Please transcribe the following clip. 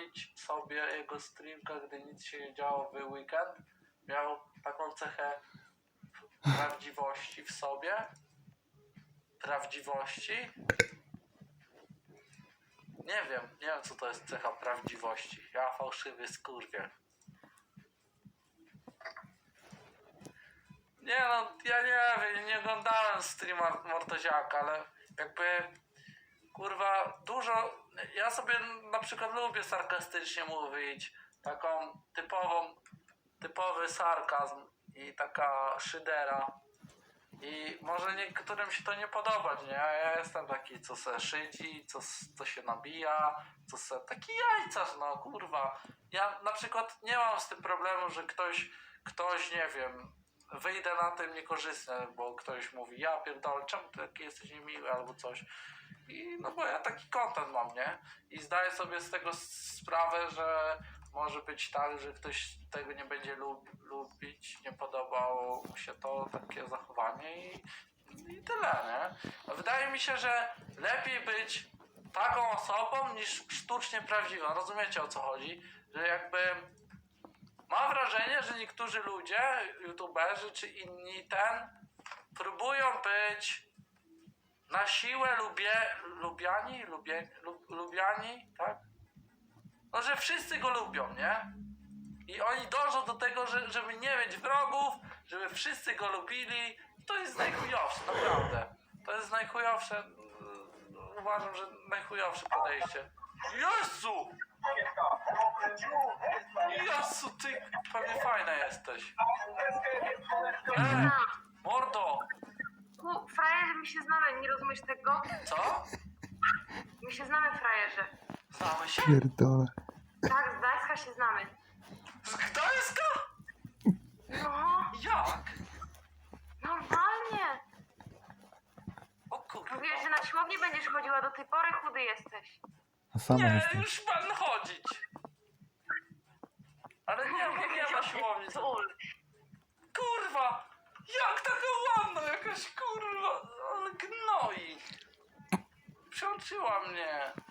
odpalić sobie jego streamka, gdy nic się nie działo w weekend. Miał taką cechę prawdziwości w sobie. Prawdziwości. Nie wiem, nie wiem co to jest cecha prawdziwości. Ja fałszywy skurwiel. Nie no, ja nie wiem, nie oglądałem streama Mortoziaka, ale jakby kurwa dużo. Ja sobie na przykład lubię sarkastycznie mówić, taką typową, typowy sarkazm i taka szydera. I może niektórym się to nie podobać, nie? Ja jestem taki, co se szydzi, co, co się nabija, co se... Taki jajcarz, no kurwa. Ja na przykład nie mam z tym problemu, że ktoś, ktoś, nie wiem, wyjdę na tym niekorzystnie, bo ktoś mówi, ja pierdolę, czemu ty taki jesteś niemiły albo coś. I no bo ja taki content mam, nie? I zdaję sobie z tego sprawę, że może być tak, że ktoś tego nie będzie lub, lubić, nie podobało mu się to takie zachowanie i, i tyle, nie? Wydaje mi się, że lepiej być taką osobą niż sztucznie prawdziwą. Rozumiecie o co chodzi? Że jakby mam wrażenie, że niektórzy ludzie, youtuberzy czy inni ten, próbują być na siłę lubie, lubiani, lubie, lub, lubiani, tak? No, że wszyscy go lubią, nie? I oni dążą do tego, że, żeby nie mieć wrogów, żeby wszyscy go lubili. To jest najchujowsze, naprawdę. To jest najchujowsze, mm, uważam, że najchujowsze podejście. Jezu! Jezu, ty pewnie fajna jesteś. E, mordo! Ku, frajerze, my się znamy, nie rozumiesz tego? Co? My się znamy, frajerze. Znamy się? Pierdolę. Tak, z Gdańska się znamy. Z Gdańska? No, Jak? normalnie. O kurwa. Mówiłeś, że na siłownię będziesz chodziła, do tej pory chudy jesteś. A sama Nie, jestem. już będę chodzić. Ale nie, nie, nie na siłowni. co-. Kurwa! Jak taka Przeoczyła mnie.